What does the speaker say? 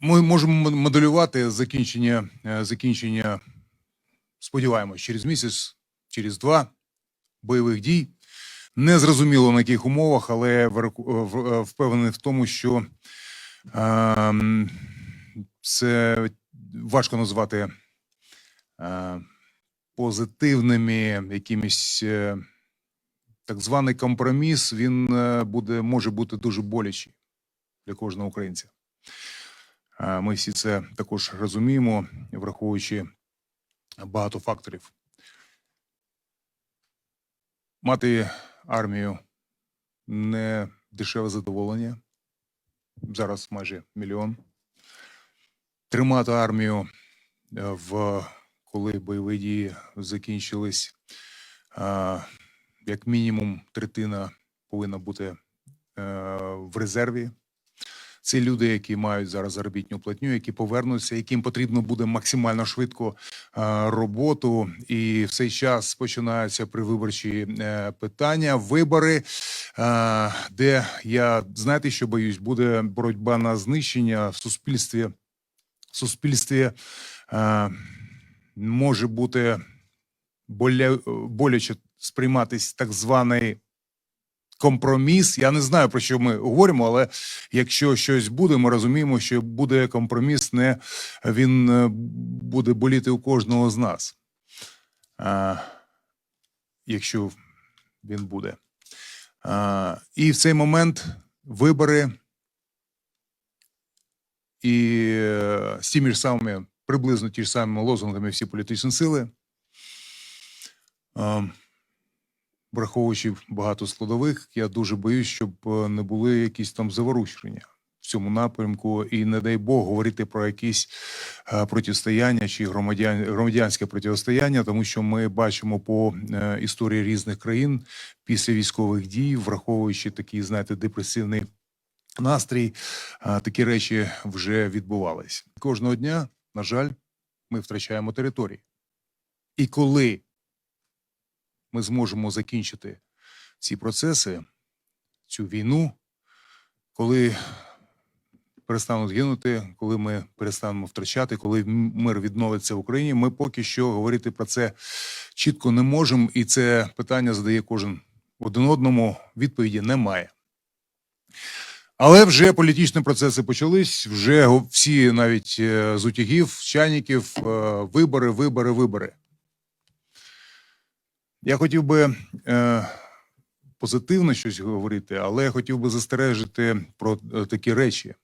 Ми можемо моделювати закінчення, е, закінчення, сподіваємось, через місяць, через два бойових дій. Не зрозуміло на яких умовах, але в- е, впевнений в тому, що ем, це важко назвати е, позитивними якимись. е, Так званий компроміс він е, буде, може бути дуже болячий для кожного українця. Е, Ми всі це також розуміємо, враховуючи багато факторів. Мати армію не дешеве задоволення. Зараз майже мільйон. Тримати армію е, в коли бойові дії закінчились, е, як мінімум третина повинна бути в резерві. Це люди, які мають зараз заробітну платню, які повернуться, яким потрібно буде максимально швидко е, роботу. І в цей час починаються привиборчі е, питання, вибори, е, де я знаєте, що боюсь, буде боротьба на знищення в суспільстві. В суспільстві може бути боля, боляче сприйматись так званий компроміс. Я не знаю про що ми говоримо, але якщо щось буде, ми розуміємо, що буде компроміс, не він е, буде боліти у кожного з нас. А, якщо він буде. А, і в цей момент вибори і е, з тими ж самими, приблизно ті ж самими лозунгами всі політичні сили. А, враховуючи багато складових, я дуже боюсь, щоб е, не були якісь там заворушення в цьому напрямку, і не дай Бог говорити про якісь е, протистояння чи громадян, громадянське протистояння, тому що ми бачимо по е, історії різних країн після військових дій, враховуючи такий, знаєте, депресивний настрій, такі речі вже відбувались. Кожного дня, на жаль, ми втрачаємо території. І коли ми зможемо закінчити ці процеси, цю війну, коли перестануть гинути, коли ми перестанемо втрачати, коли мир відновиться в Україні, ми поки що говорити про це чітко не можемо, і це питання задає кожен один одному. Відповіді немає. Але вже політичні процеси почались. Вже всі навіть е, з утягів, чайників, е, вибори, вибори, вибори. Я хотів би е, позитивно щось говорити, але я хотів би застережити про е, такі речі.